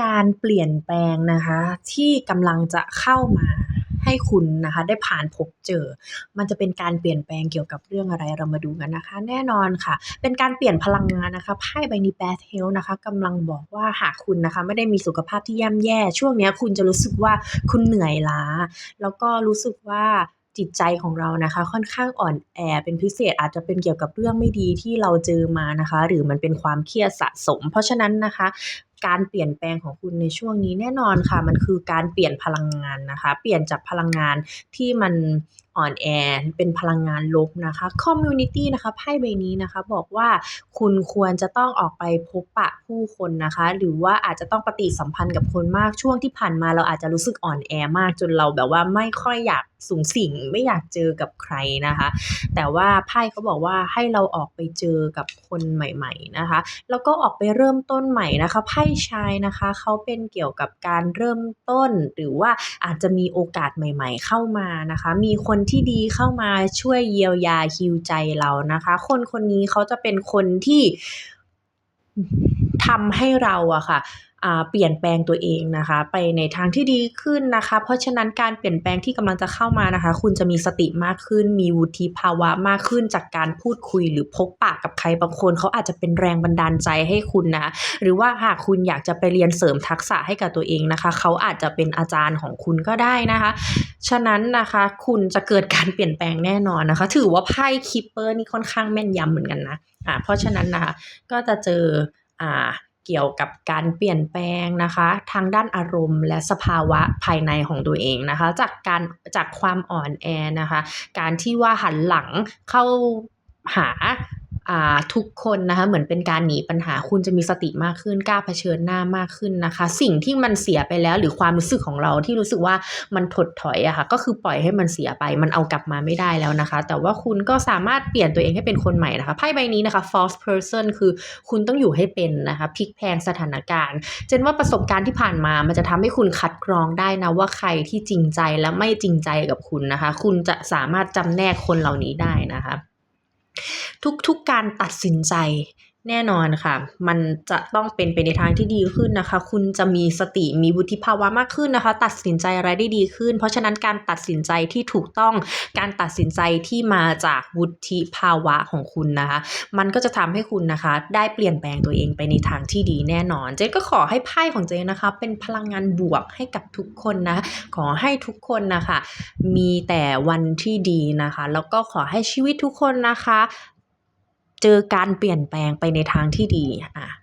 การเปลี่ยนแปลงนะคะที่กำลังจะเข้ามาให้คุณนะคะได้ผ่านพบเจอ มันจะเป็นการเปลี่ยนแปลงเกี่ยวกับเรื่องอะไรเรามาดูกันนะคะ แน่นอนค่ะ เป็นการเปลี่ยนพลังงานนะคะไพ่ใบนี้ Bad Health นะคะกำลังบอกว่าหากคุณนะคะไม่ได้มีสุขภาพที่ย่ำแย่ ช่วงนี้คุณจะรู้สึกว่าคุณเหนื่อยล้า แล้วก็รู้สึกว่าจิตใจของเรานะคะ ค่อนข้างอ่อนแอเป็นพิเศษอาจจะเป็นเกี่ยวกับเรื่องไม่ดีที่เราเจอมานะคะ หรือมันเป็นความเครียดสะสม เพราะฉะนั้นนะคะ การเปลี่ยนแปลงของคุณในช่วงนี้แน่นอนค่ะ มันคือการเปลี่ยนพลังงานนะคะ เปลี่ยนจากพลังงานที่มันอ่อนแอเป็นพลังงานลบนะคะคอมมิวนิตี้นะคะไพ่ใบนี้นะคะบอกว่าคุณควรจะต้องออกไปพบปะผู้คนนะคะ หรือว่าอาจจะต้องปฏิสัมพันธ์กับคนมากช่วงที่ผ่านมาเราอาจจะรู้สึกอ่อนแอมากจนเราแบบว่าไม่ค่อยอยากสุงสิงไม่อยากเจอกับใครนะคะ แต่ว่าไพ่เขาบอกว่าให้เราออกไปเจอกับคนใหม่ ๆนะคะ แล้วก็ออกไปเริ่มต้นใหม่นะคะไพ่ใช้นะคะ เขาเป็นเกี่ยวกับการเริ่มต้น หรือว่าอาจจะมีโอกาสใหม่ ๆ เข้ามานะคะ มีคนที่ดีเข้ามาช่วยเยียวยาคิวใจเรานะคะ คนคนนี้เขาจะเป็นคนที่ทำให้เราอะค่ะอ่า เปลี่ยนแปลงตัวเองนะคะ ไปในทางที่ดีขึ้นนะคะ เพราะฉะนั้นการเปลี่ยนแปลงที่กำลังจะเข้ามานะคะ คุณจะมีสติมากขึ้น มีวุฒิภาวะมากขึ้นจากการพูดคุยหรือพบปะกับใครบางคนเขาอาจจะเป็นแรงบันดาลใจให้คุณนะหรือว่าหากคุณอยากจะไปเรียนเสริมทักษะให้กับตัวเองนะคะ เขาอาจจะเป็นอาจารย์ของคุณก็ได้นะคะ ฉะนั้นนะคะคุณจะเกิดการเปลี่ยนแปลงแน่นอนนะคะ ถือว่าไพ่ Keeper นี่ค่อนข้างแม่นยำเหมือนกันนะอ่าเพราะฉะนั้นนะคะก็จะเจออ่า เกี่ยวกับการเปลี่ยนแปลงนะคะ ทางด้านอารมณ์และสภาวะภายในของตัวเองนะคะ จากการจากความอ่อนแอนะคะ การที่ว่าหันหลังเข้าหา ทุกคนนะคะเหมือนเป็นการหนีปัญหาคุณจะมีสติมากขึ้นกล้าเผชิญหน้ามากขึ้นนะคะ สิ่งที่มันเสียไปแล้วหรือความรู้สึกของเราที่รู้สึกว่ามันถดถอยอะค่ะก็คือปล่อยให้มันเสียไป มันเอากลับมาไม่ได้แล้วนะคะ แต่ว่าคุณก็สามารถเปลี่ยนตัวเองให้เป็นคนใหม่นะคะไพ่ใบนี้นะคะ Fourth Person คือคุณต้องอยู่ให้เป็นนะคะพลิกแพงสถานการณ์เจนว่าประสบการณ์ที่ผ่านมามันจะทำให้คุณคัดกรองได้นะว่าใครที่จริงใจและไม่จริงใจกับคุณนะคะ คุณจะสามารถจำแนกคนเหล่านี้ได้นะคะ ทุกๆการตัดสินใจ แน่นอนค่ะ มันจะต้องเป็นไปในทางที่ดีขึ้นนะคะ คุณจะมีสติ มีวุฒิภาวะมากขึ้นนะคะ ตัดสินใจอะไรได้ดีขึ้น เพราะฉะนั้นการตัดสินใจที่ถูกต้อง การตัดสินใจที่มาจากวุฒิภาวะของคุณนะคะ มันก็จะทำให้คุณนะคะ ได้เปลี่ยนแปลงตัวเองไปในทางที่ดีแน่นอน เจนก็ขอให้ไพ่ของเจนนะคะ เป็นพลังงานบวกให้กับทุกคนนะ ขอให้ทุกคนนะคะ มีแต่วันที่ดีนะคะ แล้วก็ขอให้ชีวิตทุกคนนะคะ เจอการเปลี่ยนแปลงไปในทางที่ดีอะ